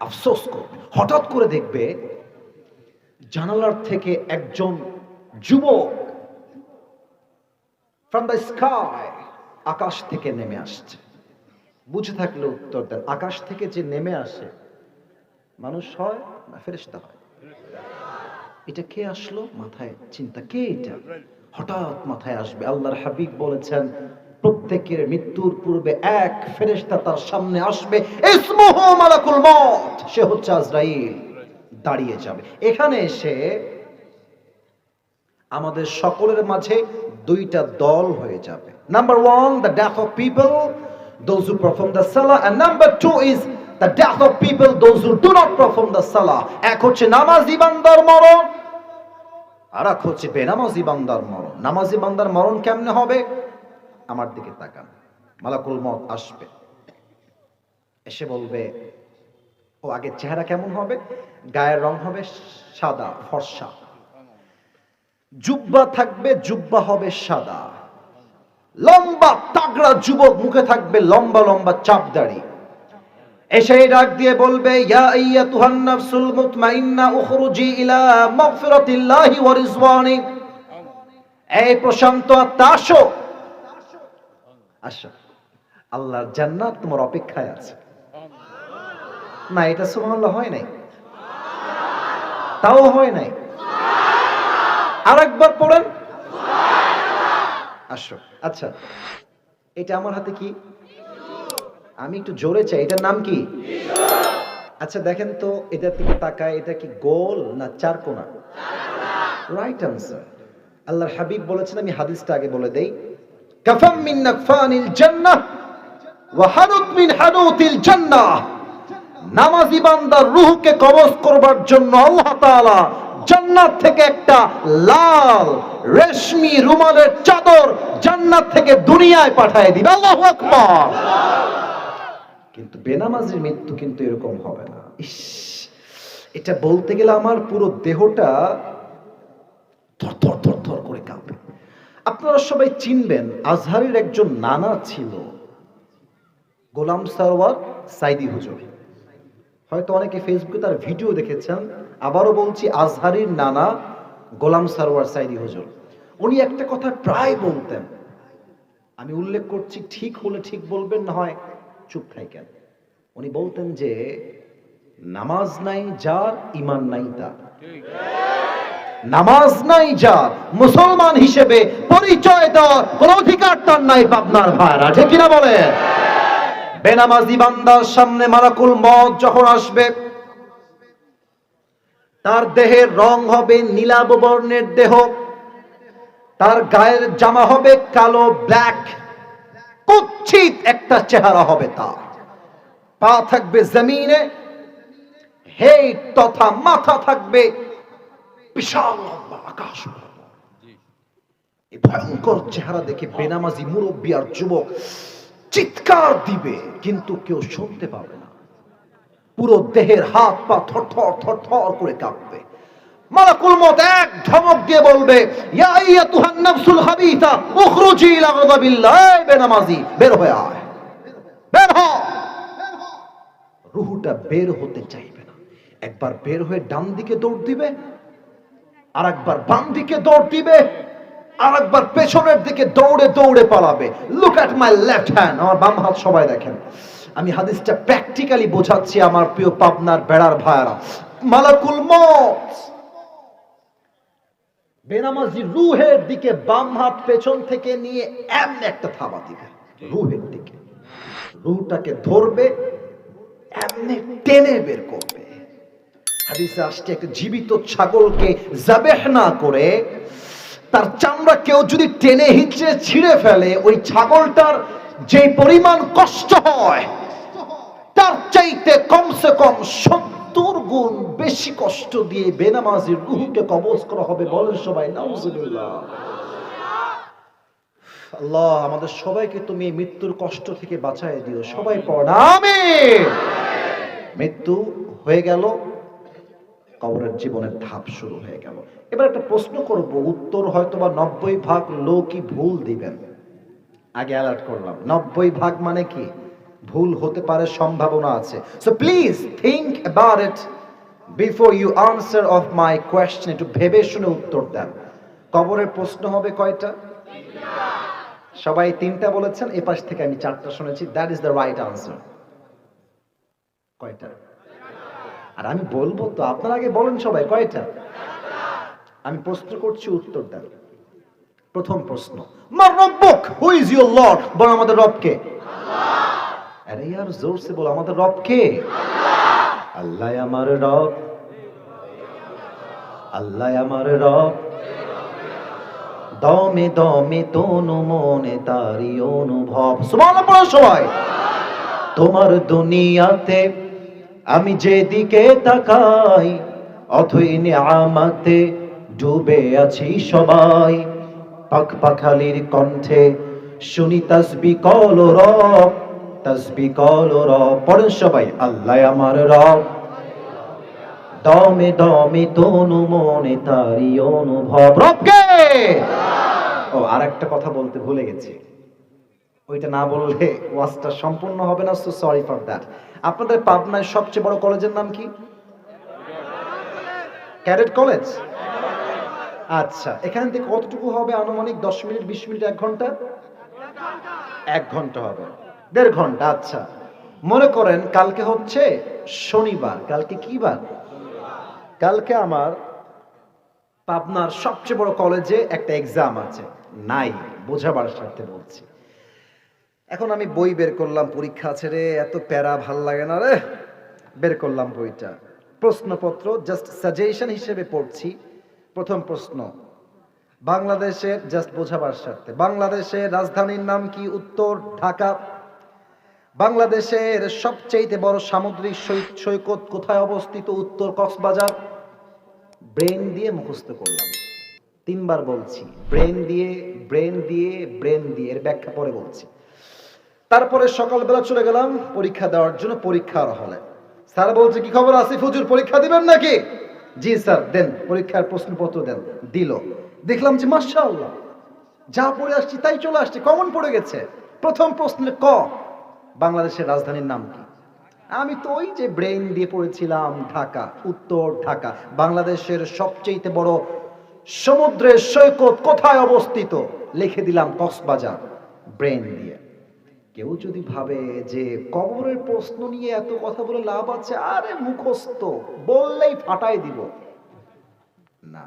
আফসোস করবে হঠাৎ করে দেখবে জানালার থেকে একজন যুবক ফ্রম দ্য স্কাই আকাশ থেকে নেমে আসছে। বুঝে থাকলে উত্তর দেন, আকাশ থেকে যে নেমে আসে, মানুষ হয় না ফেরেশতা হয়? এটা কে আসলো? মাথায় চিন্তা, কে এটা? হঠাৎ মাথায় আসবে, আল্লাহর হাবিব বলেছেন প্রত্যেকের মৃত্যুর পূর্বে এক ফেরেশতা তার সামনে আসবে। সে হচ্ছে আজরাইল। দাঁড়িয়ে যাবে। এখানে এসে আমাদের সকলের মাঝে দুইটা দল হয়ে যাবে। Number one the death of people those who perform the Salah and number two is the death of people those who do not perform the সালাহ এক হচ্ছে নামাজি বান্দার মরণ, আর এক হচ্ছে বেনামাজি বান্দার মরণ। নামাজি বান্দার মরণ কেমনে হবে? আমার দিকে তাকান। মালাকুল মত আসবে। এসে বলবে, ও আগে চেহারা কেমন হবে? গায়ের রং হবে সাদা, ফর্সা। জুব্বা থাকবে, জুব্বা হবে সাদা। লম্বা, তাগড়া যুবক মুখে থাকবে লম্বা লম্বা চাপ দাড়ি। এসে ডাক দিয়ে বলবে, ইয়া আইয়াতুহান নাফসুল মুতমাইন্না উখরুজি ইলা মাগফিরাতিল্লাহি ওয়া রিজওয়ানি। এই প্রশান্ত আত্মা, আসো। আসো। আল্লাহর জান্নাত তোমার অপেক্ষায় আছে। না, এটা সুবহানাল্লাহ হয় নাই। তাও হয় নাই। আরেকবার পড়েন। আসো। আচ্ছা এটা আমার হাতে কি? আমি একটু জোরে চাই, এটার নাম কি? আচ্ছা দেখেন তো, এটার দিকে তাকায়, এটা কি গোল না চার কোনা? রাইট আনসার আল্লাহর হাবিব বলেছেন, আমি হাদিসটা আগে বলে দেই। নামাজি বান্দার রূহকে কবজ করবার জন্য আল্লাহ জান্নাত থেকে একটা লাল, রেশমি রুমালের চাদর জান্নাত থেকে দুনিয়ায় পাঠিয়ে দিবে। কিন্তু বেনামাজির মৃত্যু কিন্তু এরকম হবে না। ইস, এটা বলতে গেলে আমার পুরো দেহটা থর থর থর আপনারা সবাই চিনবেন, আজহারের একজন নানা ছিল। গোলাম সারওয়ার সাইদি হুজুর। হয়তো অনেকে ফেসবুকে তার ভিডিও দেখেছেন, আবারও বলছি আজহারির নানা গোলাম সারওয়ার সাইদি হুজুর। উনি একটা কথা প্রায় বলতেন। আমি উল্লেখ করছি, ঠিক হলে ঠিক বলবেন, না হয় চুপ খাই কেন উনি বলতেন যে, নামাজ নাই, যার ইমান নাই তার। নামাজ নাই যার মুসলমান হিসেবে পরিচয় দেওয়ার কোন অধিকার তার নাই পাবনার ভাইরা। ঠিক কিনা বলে? বেনামাজি বান্দার সামনে মালাকুল মত যখন আসবে, তার দেহের রং হবে নীলাভ বর্ণের দেহ, তার গায়ের জামা হবে কালো, ব্ল্যাক কুচ্ছিত একটা চেহারা হবে তার। পা থাকবে জমিনে হেট তথা মাথা থাকবে বিশাল লম্বা আকাশ। এই ভয়ঙ্কর চেহারা দেখে বেনামাজি মুরব্বী আর যুবক চিৎকার দিবে, কিন্তু কেউ শুনতে পাবে না। পুরো দেহের হাত পা থর থর থর থর করে কাঁপবে। মালাকুল মত এক ধমক দিয়ে বলবে, ইয়া আইয়াতুহান নাফসুল খাবিসা, উখরুজি ইলা বেনামাজি, বের হয়ে আয়। বের হ! রুহুটা বের হতে চাইবে না। একবার বের হয়ে ডান দিকে দৌড় দিবে আর একবার বাম দিকে দৌড় দিবে আর একবার পেছনের দিকে দৌড়ে দৌড়ে পালাবে। Look at my left hand আমার বাম হাত সবাই দেখেন। আমি হাদিসটা প্র্যাকটিক্যালি বোঝাচ্ছি আমার প্রিয় পাবনার বেড়ার ভাইয়ারা। মালাকুল মত বেনামাজি রুহের দিকে বাম হাত পেছন থেকে নিয়ে এমন একটা থাবা দিবে, রুহের দিকে। রুহটাকে ধরবে, এমনি টেনে বের করবে। হাদিসে আসছে একটা জীবিত ছাগলকে জাবেহ না করে তার চামড়া কেউ যদি টেনে হিচড়ে ছিঁড়ে ফেলে, ওই ছাগলটার যে পরিমাণ কষ্ট হয়, তার চাইতে কমসে কম সত্তর গুণ বেশি কষ্ট দিয়ে বেনামাজির রুহুকে কবজ করা হবে বলেন সবাই আল্লাহ, আমাদের সবাইকে তুমি মৃত্যুর কষ্ট থেকে বাঁচায় দিও, সবাই পড় মৃত্যু হয়ে গেল কবরের জীবনের ধাপ শুরু হয়ে গেল। এবার একটা প্রশ্ন করব, উত্তর হয়তো বা নব্বই ভাগ লোকই ভুল দিবেন। আগে অ্যালার্ট করলাম। নব্বই ভাগ মানে কি? ভুল হতে পারে, সম্ভাবনা আছে। So please think about it before you answer of my question একটু ভেবে শুনে উত্তর দেন। কবরের প্রশ্ন হবে কয়টা? সবাই তিনটা বলেছেন এ পাশ থেকে আমি চারটা শুনেছি। That is the right answer কয়টা? আর আমি বলব তো, আপনার আগে বলেন সবাই, কয়টা? আমি প্রশ্ন করছি, উত্তর দেন। প্রথম প্রশ্ন, মার রব্বক হু ইজ ইউর লর্ড বল আমাদের রব কে আরে ইয়ার জোরসে বল, আমাদের রব কে আল্লাহ আমার রব। আল্লাহ আমার রব। দমে দমে তনু মনে তারি অনুভব। সুবহানাল্লাহ পড়ো সবাই। তোমার দুনিয়াতে আমি যেদিকে তাকাই, অথই আমাতে ডুবে আছি সবাই। পাখ পাখালির কণ্ঠে শুনি তসবি কল রব, তসবি কল রব। পড়েন সবাই, আল্লাহ আমার রব। দমে দমে তনু মনে তারি অনুভব। রবকে! ও আর একটা কথা বলতে ভুলে গেছি। ওইটা না বললে ওয়াজটা সম্পূর্ণ হবে না সো সরি ফর দ্যাট আপনাদের পাবনায় সবচেয়ে বড় কলেজের নাম কি? Cadet college? আচ্ছা এখান থেকে কতটুকু হবে আনুমানিক? দশ মিনিট, বিশ মিনিট, এক ঘণ্টা? এক ঘণ্টা হবে। দেড় ঘণ্টা আচ্ছা। মনে করেন কালকে হচ্ছে শনিবার। কালকে কি বার? কালকে আমার পাবনার সবচেয়ে বড় কলেজে একটা এক্সাম আছে। নাই, বোঝাবার স্বার্থে বলছি। এখন আমি বই বের করলাম, পরীক্ষা আছে রে, এত প্যারা ভালো লাগে না রে। বের করলাম বইটা। প্রশ্নপত্র জাস্ট সাজেশন হিসেবে পড়ছি। প্রথম প্রশ্ন বাংলাদেশের জাস্ট বোঝাবার স্বার্থে বাংলাদেশের রাজধানীর নাম কি উত্তর, ঢাকা? বাংলাদেশের সবচেয়ে বড় সামুদ্রিক সৈকত কোথায় অবস্থিত? উত্তর কক্সবাজার। ব্রেন দিয়ে মুখস্থ করলাম। তিনবার বলছি, ব্রেন দিয়ে ব্রেন দিয়ে ব্রেন দিয়ে, এর ব্যাখ্যা পরে বলছি। তারপরে সকালবেলা চলে গেলাম পরীক্ষা দেওয়ার জন্য পরীক্ষার হলে। স্যার বলছে, কি খবর আসিফ হুজুর, পরীক্ষা দিবেন নাকি? জি স্যার, দেন, পরীক্ষার প্রশ্নপত্র দেন, দিল। দেখলাম যে, মাশাআল্লাহ, যা পড়ে আসছি তাই চলে আসছে, কমন পড়ে গেছে। প্রথম প্রশ্নে ক, বাংলাদেশের রাজধানীর নাম কি? আমি তো ওই যে ব্রেন দিয়ে পড়েছিলাম, ঢাকা, উত্তর ঢাকা, বাংলাদেশের সবচেয়ে বড় সমুদ্রের সৈকত কোথায় অবস্থিত? লিখে দিলাম কক্সবাজার ব্রেন দিয়ে। কেউ যদি ভাবে যে কবরের প্রশ্ন নিয়ে এত কথা বলে লাভ আছে, আরে মুখস্থ, বললেই ফাটাই দিব। না,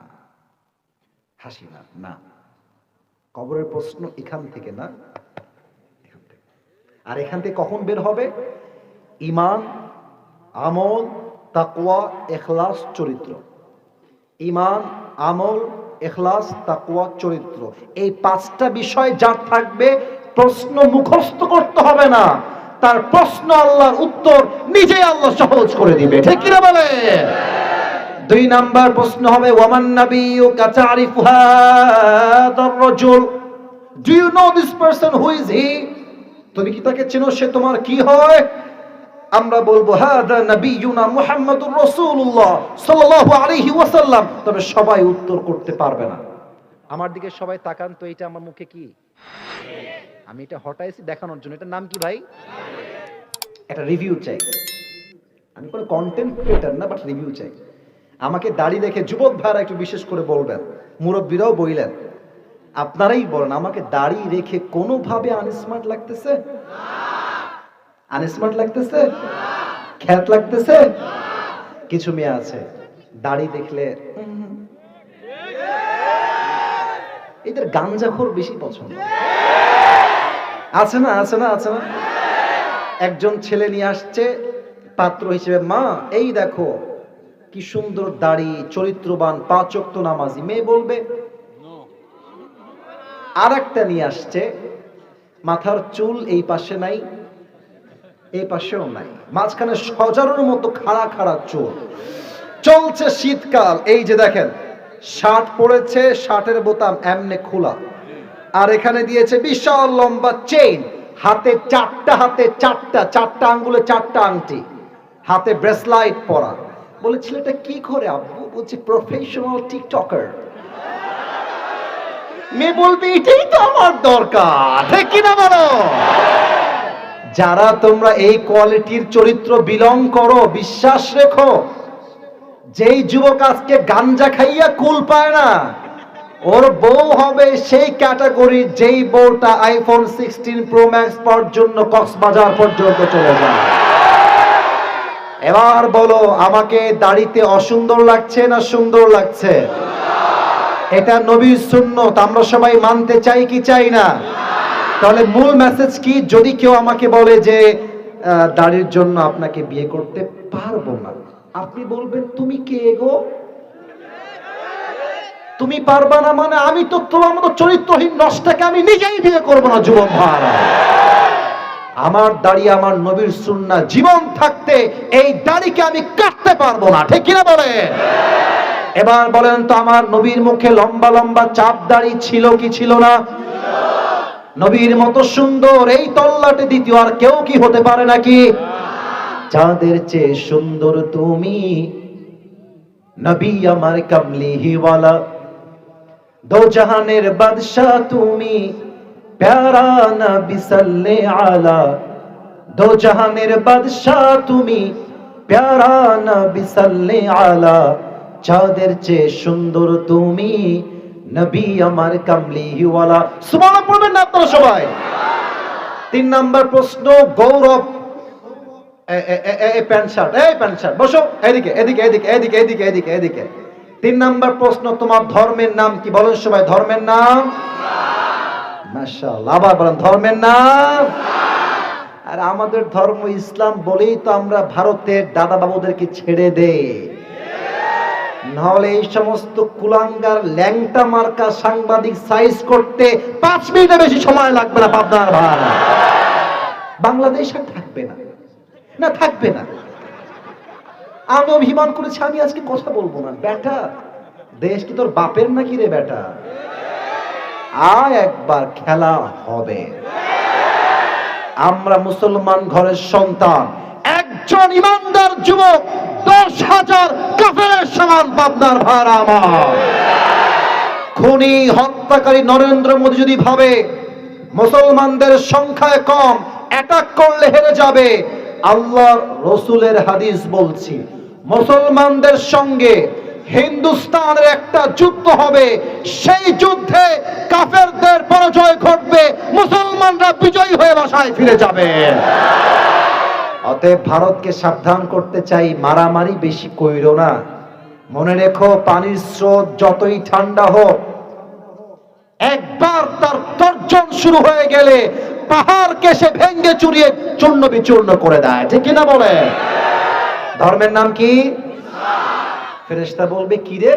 হাসি না না। কবরের প্রশ্ন এখান থেকে না আর এখান থেকে কখন বের হবে? ইমান আমল, তাকওয়া, এখলাস, চরিত্র। ইমান আমল, এখলাস, তাকওয়া, চরিত্র। এই পাঁচটা বিষয় যার থাকবে প্রশ্ন মুখস্থ করতে হবে না। তার প্রশ্ন আল্লাহর উত্তর নিজেই আল্লাহ সহজ করে দিবে। ঠিক কিনা বলে? দুই নাম্বার প্রশ্ন হবে, ওয়ামান কাতারিফু হাদার রাজুল do you know this who is he তুমি কি তাকে চেনো? সে তোমার কি হয়? আমরা বলব, হাদা মুহাম্মাদুর ওয়াসাল্লাম। তবে সবাই উত্তর করতে পারবে না। আমার দিকে সবাই তাকান তো এটা আমার মুখে কি? আমি এটা হটাইছি দেখানোর জন্য। এটার নাম কি ভাই? একটা রিভিউ চাই আমি কোনো কন্টেন্ট ক্রিয়েটার না বাট রিভিউ চাই আমাকে দাড়ি দেখে যুবক ভাইরা একটু বিশেষ করে বলবেন। মুরব্বীরাও বইলেন। আপনারাই বলেন, আমাকে দাড়ি রেখে কোনোভাবে আনস্মার্ট লাগতেছে? আনস্মার্ট লাগতেছে? খ্যাত লাগতেছে? কিছু মেয়ে আছে, দাড়ি দেখলে এদের গাঞ্জাখোর বেশি পছন্দ। আছে না আছে না আছে না? একজন ছেলে নিয়ে আসছে পাত্র হিসেবে, মা, এই দেখো, কি সুন্দর দাড়ি, চরিত্রবান পাঁচক্ত নামাজি। মেয়ে বলবে আর একটা নিয়ে আসছে, মাথার চুল এই পাশে নাই, এই পাশেও নাই, মাঝখানে সজারুর মতো খাড়া খাড়া চুল। চলছে শীতকাল। এই যে দেখেন, শার্ট পরেছে, শার্টের বোতাম এমনে খোলা। আর এখানে দিয়েছে বিশাল লম্বা চেইন হাতে চারটা হাতে চারটা চারটা আঙ্গুলে, চারটা আংটি। হাতে ব্রেসলাইট পরা। বলে, ছেলেটা কি করে আব্বু? বলছে প্রফেশনাল টিকটকার মেয়ে বলবে, এটাই তো আমার দরকার। কিনা বলো? যারা তোমরা এই কোয়ালিটির চরিত্র বিলং করো, বিশ্বাস রেখো। যেই যুবক আজকে গাঞ্জা খাইয়া কুল পায় না ওর বউ হবে সেই ক্যাটাগরি যেই বউটা আইফোন সিক্সটিন প্রো ম্যাক্স পাওয়ার জন্য কক্সবাজার পর্যন্ত চলে যায়। এবার বলো, আমাকে দাড়িতে অসুন্দর লাগছে না সুন্দর লাগছে? এটা নবীর সুন্নত, আমরা সবাই মানতে চাই কি চাই না? তাহলে মূল মেসেজ কি? যদি কেউ আমাকে বলে যে দাড়ির জন্য আপনাকে বিয়ে করতে পারব না, আপনি বলবেন, তুমি কে গো? তুমি পারবা না মানে আমি তো তোমার মতো চরিত্রহীন নষ্টাকে আমি নিজেই বিয়ে করব না, যুবক ভাড়া আমার দাড়ি আমার নবীর সুন্না, জীবন থাকতে এই দাড়িকে আমি কাটতে পারব না, ঠিক কিনা বলে এবার বলেন তো আমার নবীর মুখে লম্বা লম্বা চাপ দাড়ি ছিল কি ছিল না? নবীর মতো সুন্দর এই তল্লাটে দ্বিতীয় আর কেউ কি হতে পারে নাকি? চাঁদের চেয়ে সুন্দর তুমি, নবী আমার কামলিহিওয়ালা। দো জাহানের বাদশাহ তুমি, প্যারা নবী সাল্লে আলা। দো জাহানের বাদশাহ তুমি, প্যারা নবী সাল্লে চাঁদের চেয়ে সুন্দর তুমি, নবী আমার কামলিওয়ালা। সুবহানাল্লাহ পড়বেন না আপনারা সবাই। তিন নাম্বার প্রশ্ন, গৌরব। এ- প্যান্ট শার্ট। এই প্যান্ট শার্ট, বসো। এদিকে এদিকে এদিকে এদিকে এদিকে এদিকে এদিকে। তিন নাম্বার প্রশ্ন, তোমার ধর্মের নাম কি? বলেন সবাই, ধর্মের নাম? আবার বলেন, ধর্মের নাম? আর আমাদের ধর্ম ইসলাম বলেই তো আমরা ভারতের দাদা বাবুদেরকে ছেড়ে দেই। নাহলে এই সমস্ত কুলাঙ্গার ল্যাংটা মার্কা সাংবাদিক সাইজ করতে পাঁচ মিনিটে বেশি সময় লাগবে না পাবনার ভাড়া বাংলাদেশ আর থাকবে না। না, থাকবে না। আমি অভিমান করেছি, আমি আজকে কথা বলব না। বেটা দেশ কি তোর বাপের নাকি রে বেটা আয় একবার, খেলা হবে। আমরা মুসলমান ঘরের সন্তান। একজন ইমানদার যুবক, দশ হাজার কাফেরের সমান পাবনার ভাড়া আমার। খুনি, হত্যাকারী নরেন্দ্র মোদী যদি ভাবে, মুসলমানদের সংখ্যায় কম অ্যাটাক করলে হেরে যাবে। আল্লাহর রসুলের হাদিস বলছি মুসলমানদের সঙ্গে হিন্দুস্তানের একটা যুদ্ধ হবে। সেই যুদ্ধে কাফেরদের পরাজয় ঘটবে। মুসলমানরা বিজয়ী হয়ে বাসায় ফিরে যাবে। অতএব ভারতকে সাবধান করতে চাই, মারামারি বেশি কইরো না। মনে রেখো, পানির স্রোত যতই ঠান্ডা হোক, একবার তার তর্জন শুরু হয়ে গেলে পাহাড়কে সে ভেঙ্গে চুরিয়ে চূর্ণ বিচূর্ণ করে দেয়। ঠিক কিনা বলে? ধর্মের নাম কি? ফেরেশতা বলবে, কি রে?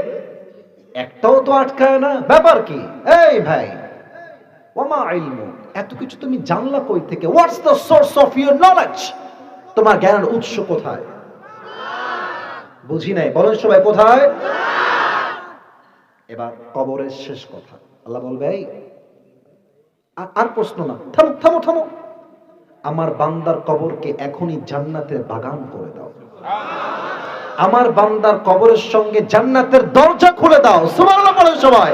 একটাও তো আটকায় না। ব্যাপার কি? এই ভাই, ওমা এত কিছু তুমি জানলা কই থেকে? What's the source of your knowledge তোমার জ্ঞানের উৎস কোথায়? বুঝি নাই, বলেন সবাই কোথায়? এবার কবরের শেষ কথা। আল্লাহ বলবে, এই আর প্রশ্ন না। থামো থামো থামো। আমার বান্দার কবরকে এখনই জান্নাতের বাগান করে দাও। আমার বান্দার কবরের সঙ্গে জান্নাতের দরজা খুলে দাও। সুবহানাল্লাহ সবাই।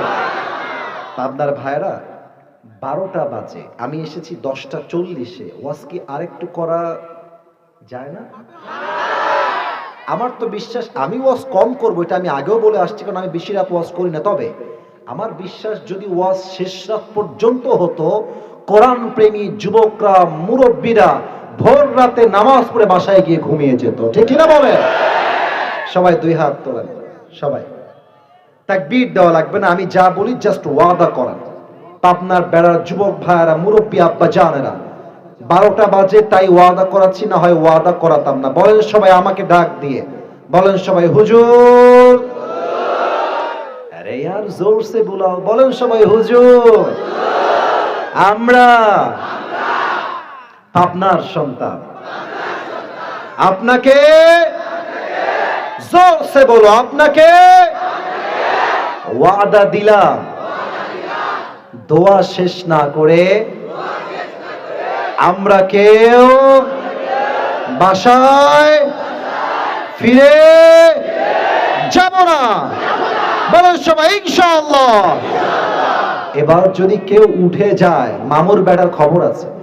আপনার ভাইরা বারোটা বাজে। আমি এসেছি দশটা চল্লিশে। ওয়াজ কি আরেকটু করা যায় না? আমার তো বিশ্বাস, আমি ওয়াজ কম করব, এটা আমি আগেও বলে আসছি, কারণ আমি বেশি রাত ওয়াজ করি না। তবে আমার বিশ্বাস, যদি ওয়াজ শেষ রাত পর্যন্ত হতো, কোরআন প্রেমী যুবকরা, মুরব্বীরা ভোর রাতে নামাজ পড়ে বাসায় গিয়ে ঘুমিয়ে যেত। ঠিক কিনা বলে সবাই দুই হাত তোলেন, সবাই। তাকবীর দেওয়া লাগবে না, আমি যা বলি জাস্ট ওয়াদা করেন। পাবনার বেড়ার যুবক ভাইয়েরা, মুরব্বী আব্বা জানেরা, বারোটা বাজে তাই ওয়াদা করাচ্ছি, না হয় ওয়াদা করাতাম না। বলেন সবাই আমাকে ডাক দিয়ে। বলেন সবাই, হুজুর! আরে यार জোর সে বুলাও। বলেন সবাই, হুজুর! আমরা আপনার সন্তান। আপনাকে জোর সে বলো, আপনাকে ওয়াদা দিলাম। দোয়া শেষ না করে আমরা কেউ বাসায় ফিরে যাব না। বলো সবাই, ইনশাআল্লাহ। এবার যদি কেউ উঠে যায়, মামুর বেটার খবর আছে।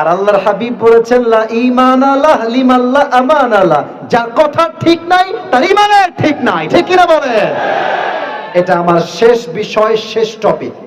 আর আল্লাহর হাবিব বলেছেন, লা ইমান আল্লাহ লিমাল্লাহ আমান আল্লাহ যার কথা ঠিক নাই, তার ইমানের ঠিক নাই। ঠিক কিনা বলে এটা আমার শেষ বিষয়, শেষ টপিক